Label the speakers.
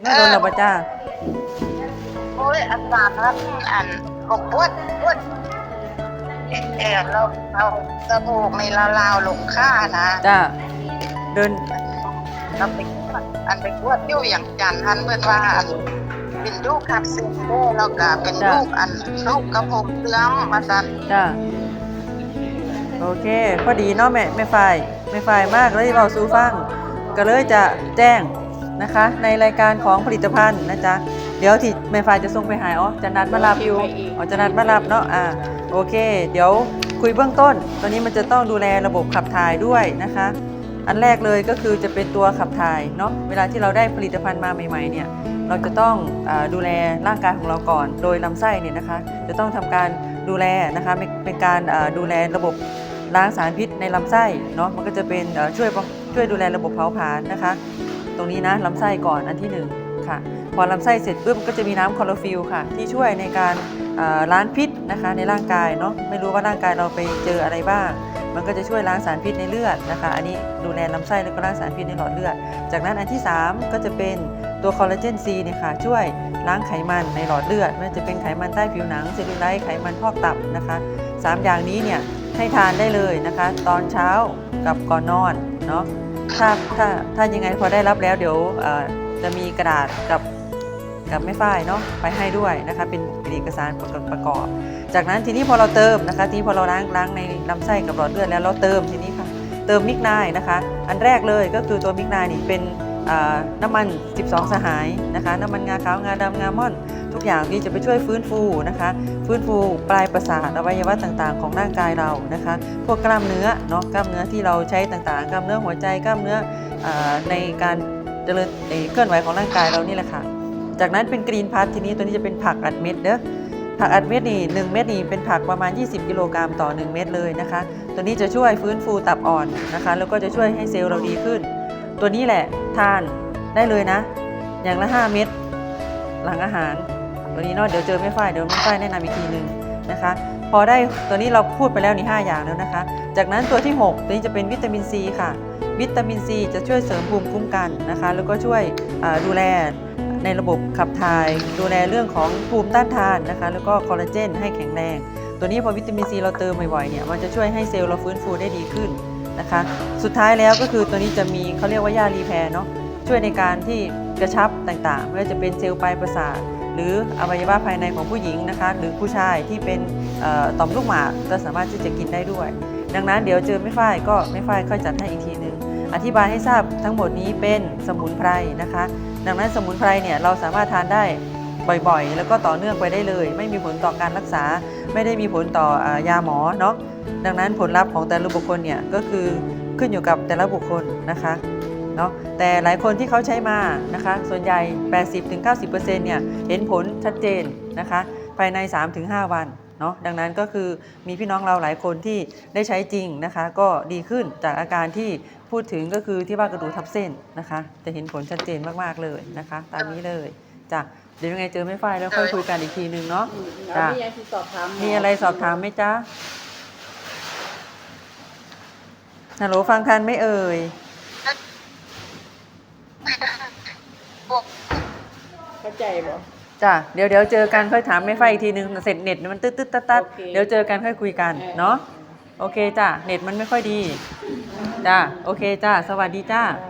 Speaker 1: เป็นไม่โดนหรอปะจ้า
Speaker 2: โอ้ยอาจารย์นั้นอันก็ปวดปวดเออเออเราเราสบู่มีลาวลาวๆลงค่านะ
Speaker 1: จ้าเดิน
Speaker 2: เราไปปวดอันไปปวดอยู่อย่างจันทร์ทันเพื่อนว่าอันเป็นลูกขับซิงเด้แล้วก็เป็นลูกอันลูกกระผมเตื้อมมาสัน
Speaker 1: จ้าโอเค พอดีเนาะแม่แม่ฝ่ายแม่ฝ่ายมากเลยที่เราสู้ฟัง ก็เลยจะแจ้ง นะคะ ในรายการของผลิตภัณฑ์นะจ๊ะเดี๋ยวที่แม่ฝ่ายจะส่งไปหายอ๋อจะนัดมารับอยู่อ๋อจะนัดมารับเนาะอ่าโอเค เดี๋ยวคุยเบื้องต้น ตอนนี้มันจะต้องดูแลระบบขับถ่ายด้วยนะคะ อันแรกเลยก็คือจะเป็นตัวขับถ่ายเนาะเวลาที่เราได้ผลิตภัณฑ์มาใหม่ๆเนี่ยเราจะต้องอาดูแลร่างกายของเราก่อน โดยลำไส้เนี่ยนะคะ จะต้องทำการดูแลนะคะเป็นเป็นการอ่าดูแลระบบล้างสารพิษในลำไส้เนาะมันก็จะเป็นเอ่อช่วยป้องช่วยดูแลระบบเผาผลาญนะคะ ตรงนี้นะลำไส้ก่อนอันที่หนึ่งค่ะพอลำไส้เสร็จปุ๊บก็จะมีน้ำคลอโรฟิลค่ะ ที่ช่วยในการล้างพิษนะคะในร่างกายเนาะไม่รู้ว่าร่างกายเราไปเจออะไรบ้าง มันก็จะช่วยล้างสารพิษในเลือดนะคะ อันนี้ดูแลลำไส้แล้วก็ล้างสารพิษในหลอดเลือด จากนั้นอันที่ 3 ก็จะเป็นตัวคอลลาเจนซีเนี่ยค่ะช่วยล้างไขมันในหลอดเลือดไม่ว่าจะเป็นไขมันใต้ผิวหนังเซลลูไลท์ไขมันพอกตับนะคะสามอย่างนี้เนี่ยให้ทานได้เลยนะคะ ตอนเช้ากับก่อนนอนเนาะ ถ้าถ้าถ้ายังไงพอได้รับแล้วเดี๋ยวจะมีกระดาษกับกับไม่ฝ้ายเนาะไปให้ด้วยนะคะเป็นเป็นเอกสารประกอบประกอบ จากนั้นทีนี้พอเราเติมนะคะทีนี้พอเราล้างล้างในลำไส้กับหลอดเลือดแล้วเราเติมทีนี้ค่ะเติมมิกไนายนะคะ อันแรกเลยก็คือตัวมิกไนายนี่เป็น น้ำมัน 12 สหายนะคะน้ำมันงาขาวงาดำงาม่อน ทุกอย่างที่จะไปช่วยฟื้นฟูนะคะ ฟื้นฟูปลายประสาทอวัยวะต่างๆ ของร่างกายเรานะคะ พวกกล้ามเนื้อเนาะกล้ามเนื้อที่เราใช้ต่างๆ กล้ามเนื้อหัวใจกล้ามเนื้อในการเจริญเคลื่อนไหวของร่างกายเรานี่แหละค่ะจากนั้นเป็นกรีนพัททีนี้ตัวนี้จะเป็นผักอัดเม็ดเด้อผักอัดเม็ดนี่1เม็ดนี่เป็นผักประมาณ 20 กิโลกรัมต่อ 1 เม็ดเลยนะคะ ตัวนี้จะช่วยฟื้นฟูตับอ่อนนะคะ แล้วก็จะช่วยให้เซลล์เราดีขึ้น ตัวนี้แหละทานได้เลยนะ อย่างละ 5 เม็ดหลังอาหาร ตัวนี้เนาะเดี๋ยวเจอไม่ฝ้ายเดี๋ยวไม่ฝ้ายแนะนำอีกทีหนึ่งนะคะ พอได้ตัวนี้เราพูดไปแล้วนี่5อย่างแล้วนะคะ จากนั้นตัวที่ 6 ตัวนี้จะเป็นวิตามินซีค่ะ วิตามินซีจะช่วยเสริมภูมิคุ้มกันนะคะ แล้วก็ช่วยดูแลในระบบขับถ่าย ดูแลเรื่องของภูมิต้านทานนะคะ แล้วก็คอลลาเจนให้แข็งแรง ตัวนี้พอวิตามินซีเราเติมบ่อยๆเนี่ยมันจะช่วยให้เซลล์เราฟื้นฟูได้ดีขึ้น นะคะ สุดท้ายแล้วก็คือตัวนี้จะมีเขาเรียกว่ายารีแพร์เนาะช่วยในการที่กระชับต่างๆ ไม่ว่าจะเป็นเซลล์ปลายประสาทหรืออวัยวะภายในของผู้หญิงนะคะ หรือผู้ชายที่เป็นต่อมลูกหมากก็สามารถที่จะกินได้ด้วย ดังนั้นเดี๋ยวเจอไม่ฝ้ายก็ไม่ฝ้ายค่อยจัดให้อีกทีหนึ่งอธิบายให้ทราบทั้งหมดนี้เป็นสมุนไพรนะคะ ดังนั้นสมุนไพรเนี่ยเราสามารถทานได้ บ่อยๆ แล้วก็ต่อเนื่องไปได้เลย ไม่มีผลต่อการรักษา ไม่ได้มีผลต่ออยาหมอเนาะดังนั้นผลลัพธ์ของแต่ละบุคคลเนี่ยก็คือขึ้นอยู่กับแต่ละบุคคลนะคะเนาะแต่หลายคนที่เขาใช้มานะคะ ส่วนใหญ่ 80-90%เนี่ยเห็นผลชัดเจนนะคะภายใน 3-5 วันเนาะดังนั้นก็คือมีพี่น้องเราหลายคนที่ได้ใช้จริงนะคะ ก็ดีขึ้นจากอาการที่พูดถึงก็คือที่ว่ากระดูกทับเส้นนะคะ จะเห็นผลชัดเจนมาก ๆ เลยนะคะ ตามนี้เลยจ้ะ เดี๋ยวยังไงเจอไม่ฝ้ายแล้วค่อยคุยกันอีกทีนึงเนาะจ้ะ
Speaker 3: มีอะไรที่สอบถามห
Speaker 1: มีอะไรสอบถามไหมจ๊ะฮัลโหลฟังทันไหม่เอ่ย
Speaker 2: พวก
Speaker 3: เข้าใจบ่
Speaker 1: จ้ะเดี๋ยวเดี๋ยวเจอกันค่อยถามไม่ไฟอีกทีนึงเสร็จเน็ตมันตึ๊ดตึ๊ดตัดตัด
Speaker 3: โอเค
Speaker 1: เดี๋ยวเจอกันค่อยคุยกันเนาะโอเคจ้ะเน็ตมันไม่ค่อยดีจ้ะโอเคจ้ะสวัสดีจ้า
Speaker 3: อ่า